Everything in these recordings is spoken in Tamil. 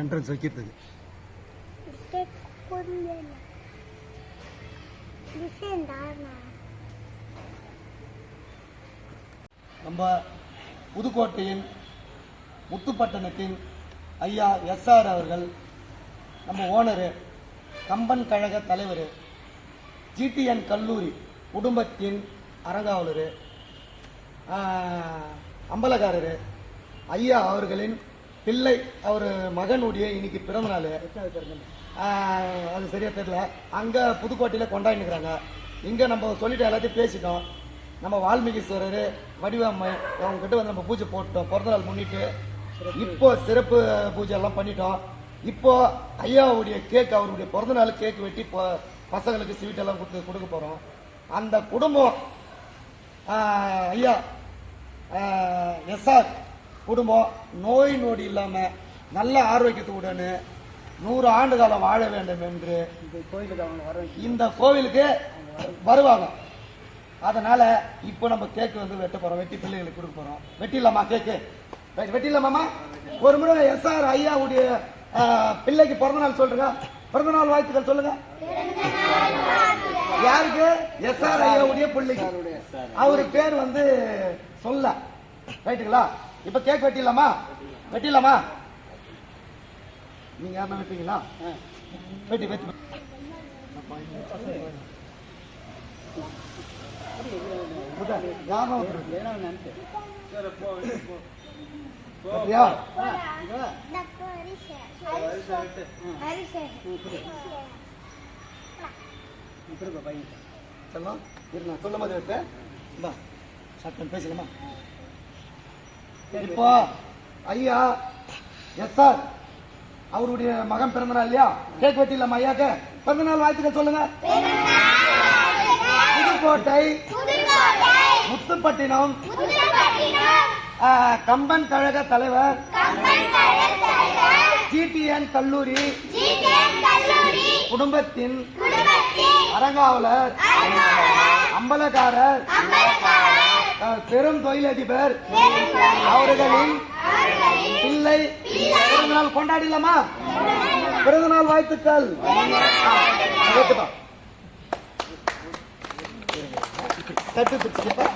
என்ட்ரன்ஸ் வைக்கிறதுக்கு. நம்ம புதுக்கோட்டையின் முத்துப்பட்டணத்தின் ஐயா எஸ்ஆர் அவர்கள் நம்ம ஓனரு கம்பன் கழக தலைவர் ஜிடிஎன் கல்லூரி குடும்பத்தின் அறங்காவலர் அம்பலக்காரர். ஐயா அவர்களின் பிள்ளை அவர் மகனுடைய இன்னைக்கு பிறந்த நாள் அது சரியா தெரியல. அங்கே புதுக்கோட்டையில் கொண்டாடினுக்கிறாங்க இங்கே நம்ம சொல்லிட்டு எல்லாத்தையும் பேசிட்டோம். நம்ம வால்மீகீஸ்வரர் வடிவம்மை அவங்ககிட்ட வந்து நம்ம பூஜை போட்டோம். பிறந்தநாள் முன்னிட்டு இப்போ சிறப்பு பூஜை எல்லாம் பண்ணிட்டோம். இப்போ ஐயாவுடைய கேக் அவருடைய பிறந்தநாள் கேக் வெட்டி இப்போ பசங்களுக்கு ஸ்வீட் எல்லாம் கொடுத்து கொடுக்க போகிறோம் அந்த குடும்பம் ஐயா எஸ்ஆர் குடும்பம் நோய் நொடி இல்லாம நல்ல ஆரோக்கியத்துடன் நூறு ஆண்டு காலம் வாழ வேண்டும் என்று இந்த கோவிலுக்கு வருவாங்க. அதனால இப்போ நம்ம கேக்கு வந்து வெட்ட போறோம். வெட்டி பிள்ளைகளுக்கு கொடுக்க போறோம். வெட்டிடலாமா கேக்கு வெ- வெட்டிடலாமாமா ஒரு முறை எஸ்ஆர் ஐயாவுடைய பிள்ளைக்கு பிறந்த நாள் சொல்றீங்க பிறந்த நாள் வாழ்த்துக்கள் சொல்லுங்க. யாருக்கு? எஸ்ஆர் ஐயாவுடைய பிள்ளைக்கு. அவரு பேர் வந்து சொல்ல. ரைட்டுங்களா? இப்ப கேக் வெட்டிடலாமா? வெட்டிடலாமா? நீங்க யாருன்னா வெட்டீங்களா வெட்டி வெட்டி? செல்லம், சொல்லும் போது வெட்டு. சட்டம் பேசலாமா இப்போ ஐயா எஸ் சார் அவருடைய மகன் பிறந்த நாள் இல்லையா? கேக் வெட்டிடலாமா ஐயாக்கு? பிறந்த நாள் வாழ்த்துக்கள் சொல்லுங்க. புதுக்கோட்டை முத்துப்பட்டினம் கம்பன் கழக தலைவர் ஜிடிஎன் கல்லூரி குடும்பத்தின் அறங்காவலர் அம்பலக்காரர் பெரும் தொழிலதிபர். அவர்களின் பிள்ளை. பிறந்த நாள் கொண்டாடிடலாமா பிறந்த நாள் வாழ்த்துக்கள் தட்டு பிடிச்சிக்கப்பா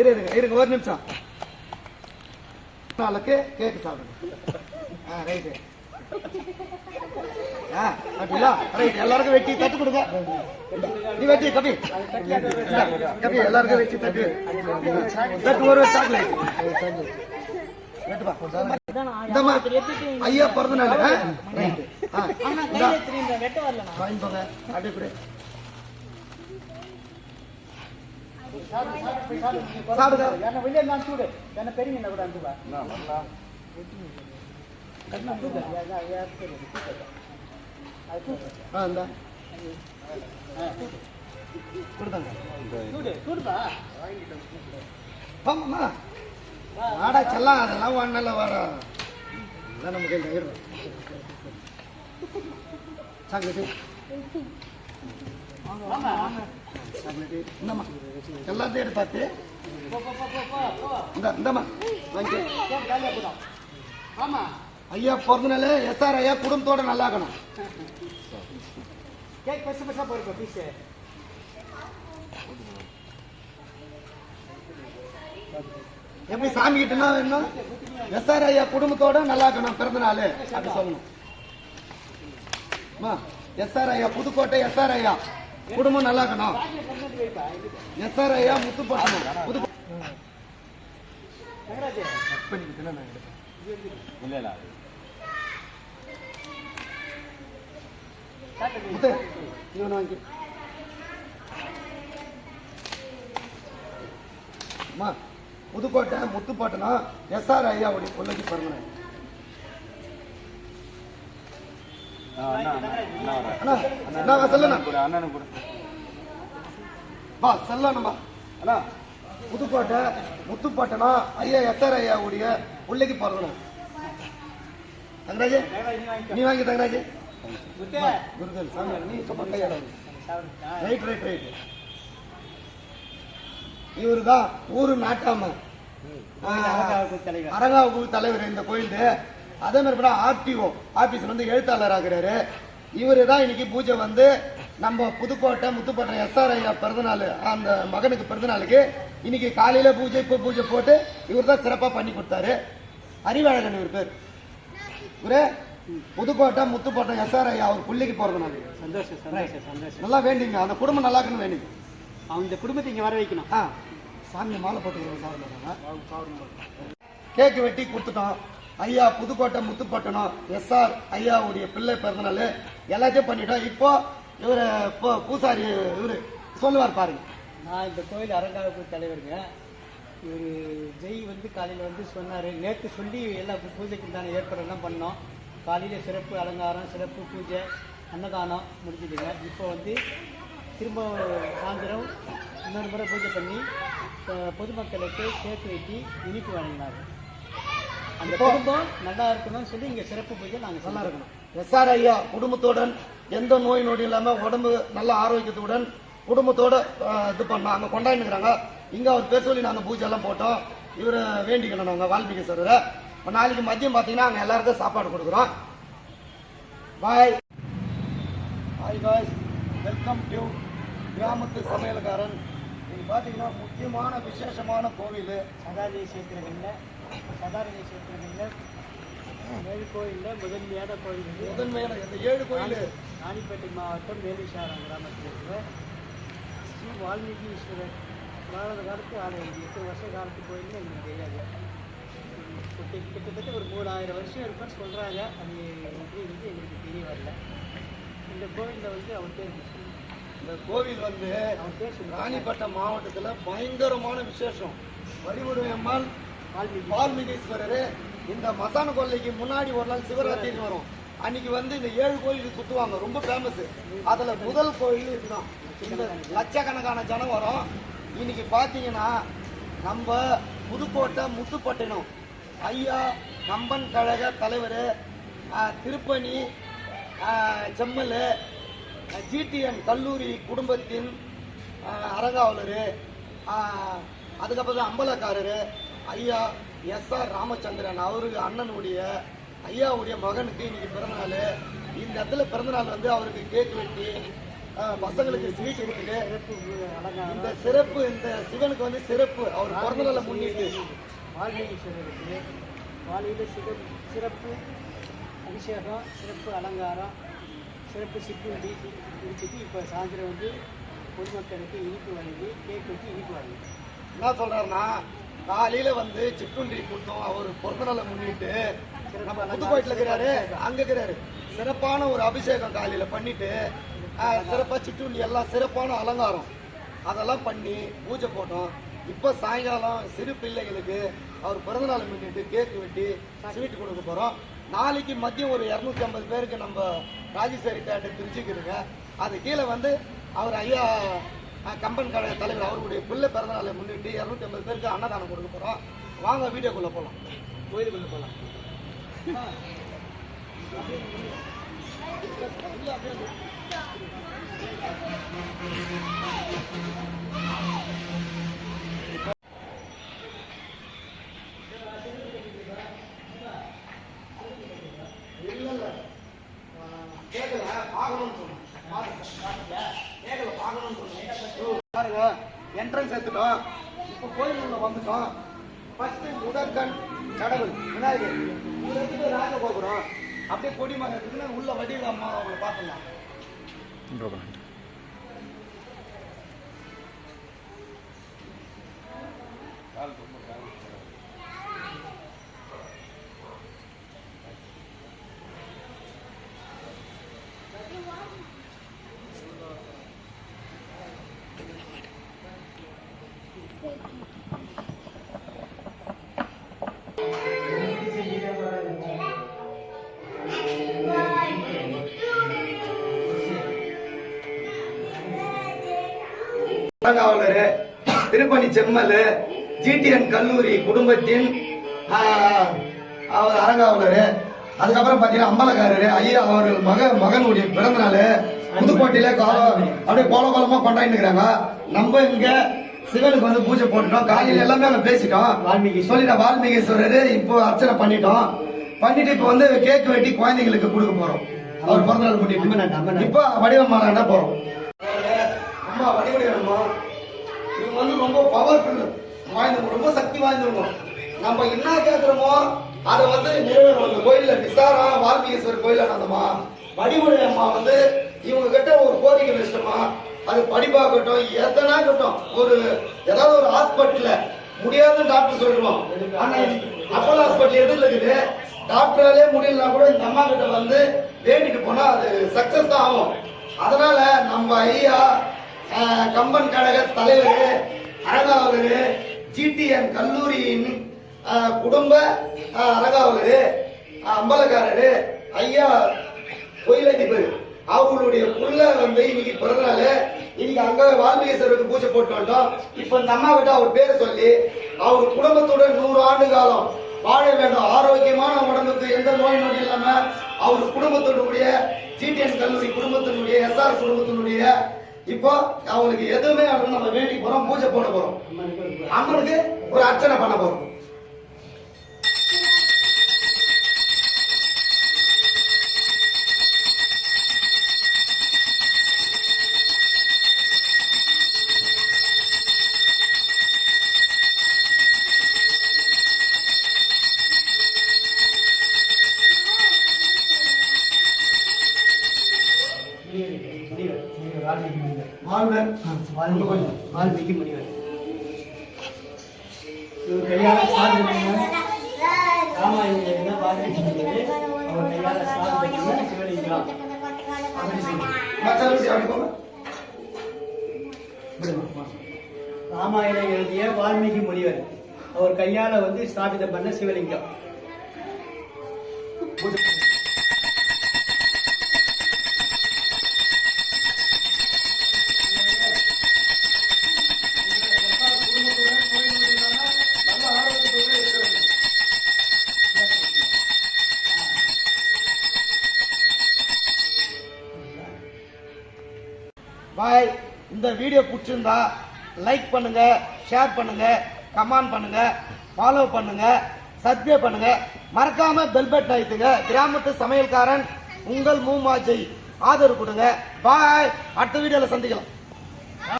இருங்க இருங்க ஒரு நிமிஷம். நாளுக்கு கேக்கு சாப்பிடுங்க. ஆ ரைட்டு. எல்லாருக்கும் வெட்டி தட்டு கொடுங்க. நீ வெட்டி கபி. கபி எல்லாருக்கும் வெட்டி தட்டு. தட்டு ஒரு சாக்லேட் வெட்டுப்பா ஐயா பிறந்த நாள் ஆ? ரைட்டு. ஆ, என்ன வாங்கிட்டு போங்க. அப்படியே கொடு. சாப்பிடுங்க ஆ இந்தா வாடா செல்லாம் அதெல்லாம் ஒன்னால வரும் அதான் நம்ம கையில் இரு சாக்லேட்டு சாக்லேட்டு இந்தம்மா எல்லாத்தையும் எடுத்து பார்த்து இந்த இந்தம்மா வாங்கிக்க ஐயா பிறந்த நாள் எஸ்ஆர் ஐயா குடும்பத்தோட நல்லா இருக்கணும் எப்படி சாமி கிட்டனா வேணும் எஸ்ஆர் ஐயா குடும்பத்தோட நல்லா இருக்கணும் பிறந்த நாள் அப்படி சொல்லணும் அம்மா, எஸ்ஆர் ஐயா புதுக்கோட்டை எஸ்ஆர் ஐயா குடும்பம் நல்லா இருக்கணும் எஸ்ஆர் ஐயா முத்துப்பட்டணம் புது இல்ல இல்ல இவனை வாங்கி அம்மா புதுக்கோட்டை முத்துப்பட்டணம் எஸ்ஆர் ஐயாவுடைய பிள்ளைக்கு பிறந்தேன் அண்ணா அண்ணா அண்ணா வரேன். புதுக்கோட்டை முத்துப்பட்டணம் ஐயா எஸ்ஆர் ஐயாவுடைய பிள்ளைக்கு பிறந்தேன் தங்கராஜ் நீ வாங்கி தங்கராஜ். குருதேவ் சாமி நீ கையாடாது. ரைட் ரைட் ரைட் இவரு தான் ஊரு நாட்டாம. அரங்காவுக்கு தலைவர் இந்த கோயில் அதே மாதிரி ஆர்டிஓ ஆபீஸ்ல வந்து எழுத்தாளர் ஆகுறாரு இவரு தான் இன்னைக்கு பூஜை வந்து நம்ம புதுக்கோட்டை முத்துப்பட்டினம் எஸ்ஆர் ஐயா பிறந்தநாள் அந்த மகனுக்கு பிறந்தநாளுக்கு இன்னைக்கு காலையில பூஜை இப்போ பூஜை போட்டு இவர் தான் சிறப்பா பண்ணி கொடுத்தாரு. அறிவழகன் இவர் பேர். இவரு புதுக்கோட்டை முத்துப்பட்டினம் எஸ்ஆர் ஐயா அவர் பிள்ளைக்கு பிறந்த நாள் சந்தோஷம் சந்தோஷம் சந்தோஷம். நல்லா வேண்டிங்க. அந்த குடும்பம் நல்லா இருக்குன்னு வேண்டிங்க. இந்த குடும்பத்தை இங்க வர வைக்கணும். ஆ. சாமி மாலை சாப்பிடுறாங்க கேக்கு வெட்டி கொடுத்துட்டோம். ஐயா புதுக்கோட்டை முத்துப்பட்டணம் எஸ்ஆர் ஐயாவுடைய பிள்ளை பிறந்தநாள். எல்லாத்தையும் பண்ணிட்டோம். இப்போ இவரு பூசாரி இவரு. சொல்லுவார் பாருங்க. நான் இந்த கோயில் அரங்காவுக்கு தலைவருங்க. இவர் ஜெய் வந்து காலையில் வந்து சொன்னார். நேற்று சொல்லி எல்லா பூஜைக்கு தானே ஏற்பாடெல்லாம் பண்ணோம். காலையில் சிறப்பு அலங்காரம் சிறப்பு பூஜை அன்னதானம் முடிஞ்சுதுங்க. இப்போ வந்து திரும்ப சாயந்தரம் இன்னொரு முறை பூஜை பண்ணி பொதுமக்களுக்கு சேர்த்து வைத்து இனிப்பு வழங்கினார். அந்த குடும்பம் நல்லா இருக்கணும்னு சொல்லி இங்கே சிறப்பு பூஜை நாங்கள் நல்லா இருக்கணும். எஸ்ஆர் ஐயா குடும்பத்துடன் எந்த நோய் நொடி இல்லாம உடம்பு நல்ல ஆரோக்கியத்துடன் குடும்பத்தோட இது பண்ணோம். அங்க கொண்டாடினுக்கிறாங்க. இங்க அவர் பேர் சொல்லி நாங்க பூஜை எல்லாம் போட்டோம். இவரை வேண்டிக்கணும் நாங்க வால்மீகி சார் நாளைக்கு மதியம் பாத்தீங்கன்னா அங்க எல்லாருக்கும் சாப்பாடு கொடுக்குறோம். Bye. Hi bye. Welcome to கிராமத்து சமையல்காரன். இது பாத்தீங்கன்னா முக்கியமான விசேஷமான கோவில். சதாரிய சேத்திரங்களில் சதாரிய சேத்திரங்களில் ஏழு கோயிலில் முதன்மையான கோயில் இது முதன்மையான இந்த ஏழு கோயில் ராணிப்பேட்டை மாவட்டம் வேலுசாரம் கிராமத்தில் இருக்கிற ஸ்ரீ வால்மீகி ஈஸ்வரர் வாழ்ந்த காலத்து ஆலயம். எட்டு வருஷ காலத்து கோயில்னு எங்களுக்கு தெரியாது. கிட்ட- கிட்டத்தட்ட ஒரு மூணாயிரம் வருஷம் இருக்குன்னு சொல்கிறாங்க அது எப்படி இருந்து எங்களுக்கு தெரிய வரல. இந்த கோயிலில் வந்து அவர் பேர். இந்த கோவில் வந்து அவர் பேர் சொல்லி ராணிப்பட்டம் மாவட்டத்துல பயங்கரமான விசேஷம். வால்மீகி வால்மீகீஸ்வரர் இந்த மசான கொல்லைக்கு முன்னாடி ஒரு நாள் சிவராத்திரி வரும். அன்னைக்கு வந்து இந்த ஏழு கோயிலுக்கு சுத்துவாங்க ரொம்ப ஃபேமஸ் அதுல முதல் கோயில் இதுதான். இந்த லட்சக்கணக்கான ஜனம் வரும். இன்னைக்கு பாத்தீங்கன்னா நம்ம புதுக்கோட்டை முத்துப்பட்டினம். ஐயா கம்பன் கழக தலைவர் திருப்பணி செம்மல் ஜிடிஎன் கல்லூரி குடும்பத்தின் அரங்காவலர் அதுக்கப்புறம் அம்பலக்காரர் ஐயா எஸ் ஆர் ராமச்சந்திரன் அவருக்கு அண்ணனுடைய ஐயாவுடைய மகனுக்கு இன்னைக்கு பிறந்தநாள். இந்த இடத்துல பிறந்தநாள் வந்து அவருக்கு கேக் வெட்டி பசங்களுக்கு ஸ்வீட் கொடுத்துட்டு இந்த சிறப்பு இந்த சிவனுக்கு வந்து சிறப்பு. அவர் பிறந்தநாளை முன்னிட்டு. வால்மீகீஸ்வரருக்கு காலையில் சிற சிறப்பு அபிஷேகம் சிறப்பு அலங்காரம் சிறப்பு சிற்றுண்டி இருக்குது இப்போ சாயந்தரம் வந்து பொதுமக்களுக்கு இனிப்பு வழங்கி கேக் வச்சு இனிப்பு வழங்கி. என்ன சொல்றாருன்னா காலையில வந்து சிற்றுண்டி கொடுத்தோம் அவர் பிறந்தநாளை முன்னிட்டு நம்ம புதுக்கோட்டையில் இருக்கிறாரு அங்க இருக்கிறாரு. சிறப்பான ஒரு அபிஷேகம் காலையில பண்ணிட்டு சிறப்பாக சிறப்பா சிற்றுண்டி எல்லாம் சிறப்பான அலங்காரம். அதெல்லாம் பண்ணி பூஜை போட்டோம். இப்போ சாயங்காலம் சிறு பிள்ளைகளுக்கு அவர் பிறந்தநாள் முன்னிட்டு கேக் வெட்டி ஸ்வீட் கொடுக்க போறோம். நாளைக்கு மதியம் ஒரு இரநூத்தி ஐம்பது பேருக்கு நம்ம ராஜேஸ்வரி தேட்டர் பிரிச்சுக்கிருங்க அது கீழே வந்து அவர் ஐயா கம்பன் கழக தலைவர் அவருடைய பிள்ளை பிறந்த நாளை முன்னிட்டு இரநூத்தி ஐம்பது பேருக்கு அன்னதானம் கொடுக்க போறோம். வாங்க வீடியோக்குள்ள போலாம். கோயிலுக்குள்ள போகலாம் இல்ல கடவுள் விநாயகர். இங்க இருந்து ராஜகோபுரம் அப்படியே கொடி மரம் இருக்குன்னு உள்ள வடிவில் அம்மா அவங்களை பார்த்துடலாம் காவலர் திருப்பணி செம்மல் ஜிடிஎன் கல்லூரி குடும்பத்தின் அறங்காவலர் அதுக்கப்புறம் பார்த்தீங்கன்னா அம்பலக்காரர் ஐயா அவர்கள் மக மகனுடைய பிறந்த நாள் புதுக்கோட்டையில காலம் அப்படியே கோல கோலமா கொண்டாடினுக்கிறாங்க நம்ம இங்க சிவனுக்கு வந்து பூஜை போட்டுட்டோம். காலையில எல்லாமே அங்க பேசிட்டோம். வால்மீகி. சொல்லிட்டோம் வால்மீகேஸ்வரர் இப்போ அர்ச்சனை பண்ணிட்டோம். பண்ணிட்டு இப்போ வந்து கேக் வெட்டி குழந்தைங்களுக்கு கொடுக்க போறோம். அவர் பிறந்த நாள் அம்மன் ஆண்டு, அம்மன் பண்ணிட்டு அம்மா வடிவடிவம்மா இவங்க வந்து ரொம்ப பவர்ஃபுல் வாய்ந்தவங்க ரொம்ப சக்தி வாய்ந்தவங்க நம்ம என்ன கேட்கிறோமோ அதை வந்து நிறைவேறும். அந்த கோயில்ல விசாரா வால்மீகேஸ்வர் கோயில்ல நடந்தமா வடிவுடைய அம்மா வந்து இவங்க கிட்ட ஒரு கோரிக்கை வச்சிட்டோமா அது படிப்பாகட்டும் எத்தனா கட்டும் ஒரு ஏதாவது ஒரு ஹாஸ்பிட்டல்ல முடியாத டாக்டர் சொல்லுவோம் ஆனா அப்போலோ ஹாஸ்பிட்டல் எதிரில் இருக்குது. டாக்டராலே முடியலனா கூட இந்த அம்மா கிட்ட வந்து வேண்டிட்டு போனா அது சக்சஸ் தான் ஆகும். அதனால நம்ம ஐயா கம்பன் கழக தலைவர் அழகாவலர் ஜிடிஎன் கல்லூரியின் குடும்ப அழகாவலர் அம்பலக்காரரு ஐயா கோயிலதிபர் அவங்களுடைய புள்ள வந்து இன்னைக்கு பிறந்தனால இன்னைக்கு அங்க வால்மீகேஸ்வரருக்கு பூஜை போட்டு வந்தோம். இப்ப இந்த அம்மா கிட்ட அவர் பேரை சொல்லி அவர் குடும்பத்துடன் நூறு ஆண்டு காலம் வாழ வேண்டும். ஆரோக்கியமான உடம்புக்கு எந்த நோய் நொடி இல்லாம அவர் குடும்பத்தினுடைய ஜிடிஎன் கல்லூரி குடும்பத்தினுடைய எஸ்ஆர் குடும்பத்தினுடைய இப்போ அவங்களுக்கு எதுவுமே நம்ம வேண்டி போறோம் பூஜை போட போறோம். அம்மனுக்கு ஒரு அர்ச்சனை பண்ண போறோம் வால்மீகி முனிவர் வால்மீகி இவர் கையால ராமாயணம் வால்மீகி முனிவர் அவர் கையால சிவலிங்கம் எழுதிய வால்மீகி முனிவர் அவர் கையால வந்து ஸ்தாபிதம் பண்ண சிவலிங்கம். பாய் இந்த வீடியோ பிடிச்சிருந்தா லைக் பண்ணுங்க ஷேர் பண்ணுங்க கமெண்ட் பண்ணுங்க ஃபாலோ பண்ணுங்க சப்ஸ்கிரைப் பண்ணுங்க. மறக்காம பெல் பட்டன் அழுத்துங்க. கிராமத்து சமையல்காரன் உங்கள் மூமாஜை. ஆதரவு கொடுங்க. பாய் அடுத்த வீடியோல சந்திக்கலாம்.